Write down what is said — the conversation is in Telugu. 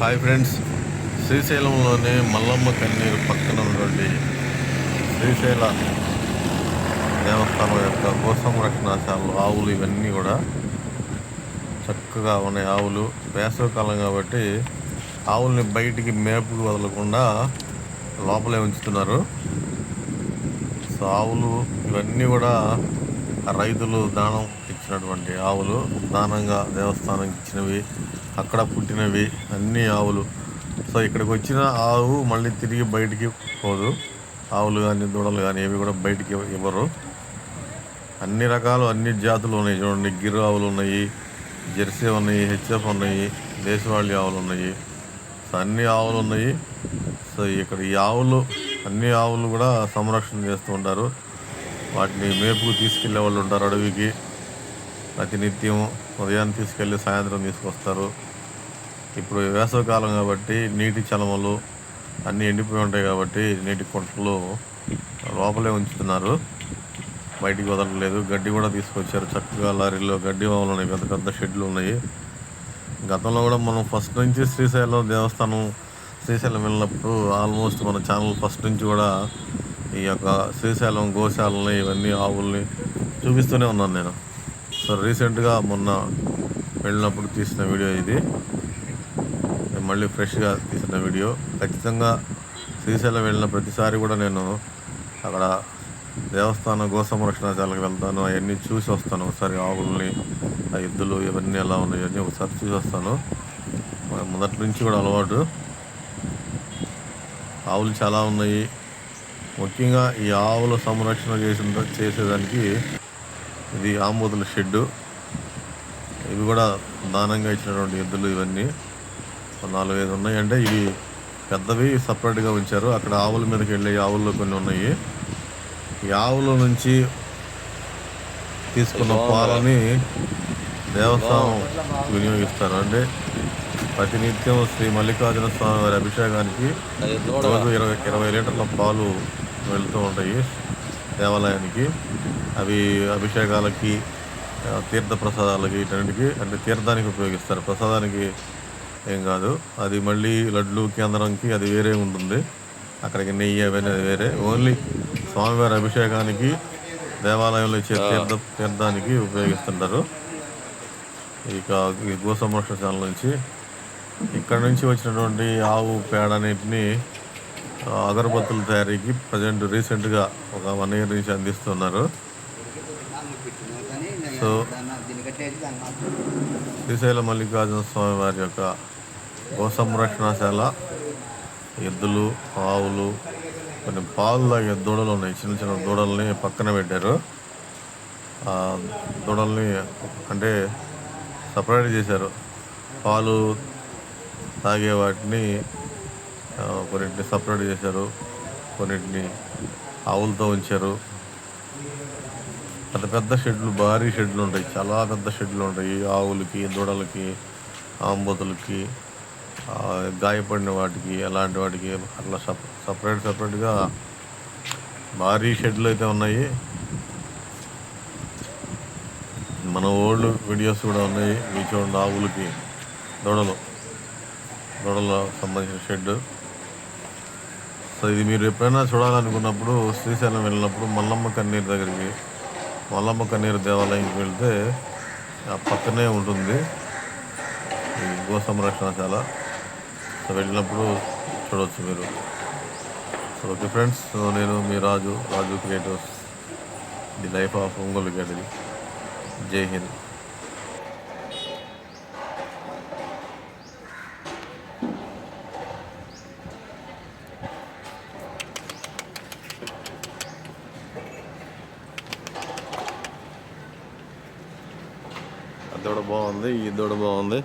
హాయ్ ఫ్రెండ్స్ శ్రీశైలంలోని మల్లమ్మ కన్నీరు పక్కన ఉన్నటువంటి శ్రీశైల దేవస్థానం యొక్క గోసంరక్షణశాలలు ఆవులు ఇవన్నీ కూడా చక్కగా ఉన్నాయి. ఆవులు వేసవికాలం కాబట్టి ఆవుల్ని బయటికి మేపుకు వదలకుండా లోపలే ఉంచుతున్నారు. సో ఆవులు ఇవన్నీ కూడా రైతులు దానం ఇచ్చినటువంటి ఆవులు దానంగా దేవస్థానం ఇచ్చినవి అక్కడ పుట్టినవి అన్ని ఆవులు. సో ఇక్కడికి వచ్చిన ఆవు మళ్ళీ తిరిగి బయటికి పోదు. ఆవులు కానీ దూడలు కానీ ఏవి కూడా బయటికి ఇవ్వరు. అన్ని రకాలు అన్ని జాతులు ఉన్నాయి. చూడండి గిర్రు ఆవులు ఉన్నాయి జెర్సీ ఉన్నాయి హెచ్ఎఫ్ ఉన్నాయి దేశవాళీ ఆవులు ఉన్నాయి. సో అన్ని ఆవులు ఉన్నాయి. సో ఇక్కడ ఈ ఆవులు అన్ని ఆవులు కూడా సంరక్షణ చేస్తూ ఉంటారు. వాటిని మేపుకు తీసుకెళ్ళే వాళ్ళు ఉంటారు అడవికి. ప్రతినిత్యం ఉదయాన్ని తీసుకెళ్ళి సాయంత్రం తీసుకొస్తారు. ఇప్పుడు వేసవికాలం కాబట్టి నీటి చలమలు అన్నీ ఎండిపోయి ఉంటాయి కాబట్టి నీటి కుంటలు లోపలే ఉంచుతున్నారు. బయటికి వదలలేదు గడ్డి కూడా తీసుకొచ్చారు. చక్కగా లారీలో గడ్డి వాములు ఉన్నాయి. పెద్ద పెద్ద షెడ్లు ఉన్నాయి. గతంలో కూడా మనం ఫస్ట్ నుంచి శ్రీశైలం దేవస్థానం శ్రీశైలం వెళ్ళినప్పుడు ఆల్మోస్ట్ మన ఛానల్ ఫస్ట్ నుంచి కూడా ఈ యొక్క శ్రీశైలం గోశాలని ఇవన్నీ ఆవుల్ని చూపిస్తూనే ఉన్నాను నేను. సో రీసెంట్గా మొన్న వెళ్ళినప్పుడు తీసిన వీడియో ఇది. మళ్ళీ ఫ్రెష్గా తీసిన వీడియో. ఖచ్చితంగా శ్రీశైలం వెళ్ళిన ప్రతిసారి కూడా నేను అక్కడ దేవస్థాన గోసంరక్షణశాలకు వెళ్తాను. అవన్నీ చూసి వస్తాను. ఒకసారి ఆవుల్ని ఆ ఎద్దులు ఇవన్నీ ఎలా ఉన్నాయి అన్నీ ఒకసారి చూసి వస్తాను. మొదటి నుంచి కూడా అలవాటు. ఆవులు చాలా ఉన్నాయి. ముఖ్యంగా ఈ ఆవుల సంరక్షణ చేసిన చేసేదానికి ఇది ఆంబోతుల షెడ్డు. ఇవి కూడా దానంగా ఇచ్చినటువంటి ఎద్దులు ఇవన్నీ. ఒక నాలుగైదు ఉన్నాయి. అంటే ఇవి పెద్దవి సపరేట్గా ఉంచారు. అక్కడ ఆవుల మీదకి వెళ్ళే ఆవుల్లో కొన్ని ఉన్నాయి. ఈ ఆవుల నుంచి తీసుకున్న పాలని దేవస్థానం వినియోగిస్తారు. అంటే ప్రతినిత్యం శ్రీ మల్లికార్జున స్వామి వారి అభిషేకానికి రోజు ఇరవై ఇరవై లీటర్ల పాలు వెళ్తూ ఉంటాయి. దేవాలయానికి అవి అభిషేకాలకి తీర్థ ప్రసాదాలకి వీటన్నిటికి అంటే తీర్థానికి ఉపయోగిస్తారు. ప్రసాదానికి ఏం కాదు. అది మళ్ళీ లడ్లు కేంద్రంకి అది వేరే ఉంటుంది. అక్కడికి నెయ్యి అవన్నీ అది వేరే. ఓన్లీ స్వామివారి అభిషేకానికి దేవాలయంలో ఇచ్చే తీర్థ తీర్థానికి ఉపయోగిస్తుంటారు. ఇక ఈ గో సంరక్షణశాల నుంచి ఇక్కడ నుంచి వచ్చినటువంటి ఆవు పేడ నీటిని ఆ, అగరబత్తుల తయారీకి ప్రజెంట్ రీసెంట్గా ఒక వన్ ఇయర్ నుంచి అందిస్తున్నారు. సో శ్రీశైల మల్లికార్జున స్వామి వారి యొక్క గో సంరక్షణశాల ఎద్దులు ఆవులు కొన్ని పాలు తాగే దూడలు ఉన్నాయి. చిన్న చిన్న దూడల్ని పక్కన పెట్టారు. దూడల్ని అంటే సపరేట్ చేశారు. పాలు తాగే వాటిని కొన్నిటిని సపరేట్ చేశారు కొన్నిటిని ఆవులతో ఉంచారు. పెద్ద పెద్ద షెడ్లు భారీ షెడ్లు ఉంటాయి. చాలా పెద్ద షెడ్లు ఉంటాయి. ఆవులకి దూడలకి ఆంబోతులకి గాయపడిన వాటికి అలాంటి వాటికి అట్లా సప సపరేట్ సపరేట్గా భారీ షెడ్లు అయితే ఉన్నాయి. మన ఓల్డ్ వీడియోస్ కూడా ఉన్నాయి. మీ చూడండి ఆవులకి దూడలు. దొడలకు సంబంధించిన షెడ్ సో ఇది మీరు ఎప్పుడైనా చూడాలనుకున్నప్పుడు శ్రీశైలం వెళ్ళినప్పుడు మల్లమ్మ కన్నీరు దగ్గరికి మల్లమ్మ కన్నీరు దేవాలయంకి వెళ్తే ఆ పక్కనే ఉంటుంది. ఈ గో సంరక్షణశాల సో వెళ్ళినప్పుడు చూడవచ్చు మీరు. సో ఓకే ఫ్రెండ్స్ సో నేను మీ Raju Raju creatives the life of Ongole గడిది జై హింద్. దూడ బాగుంది ఈ దూడ బాగుంది.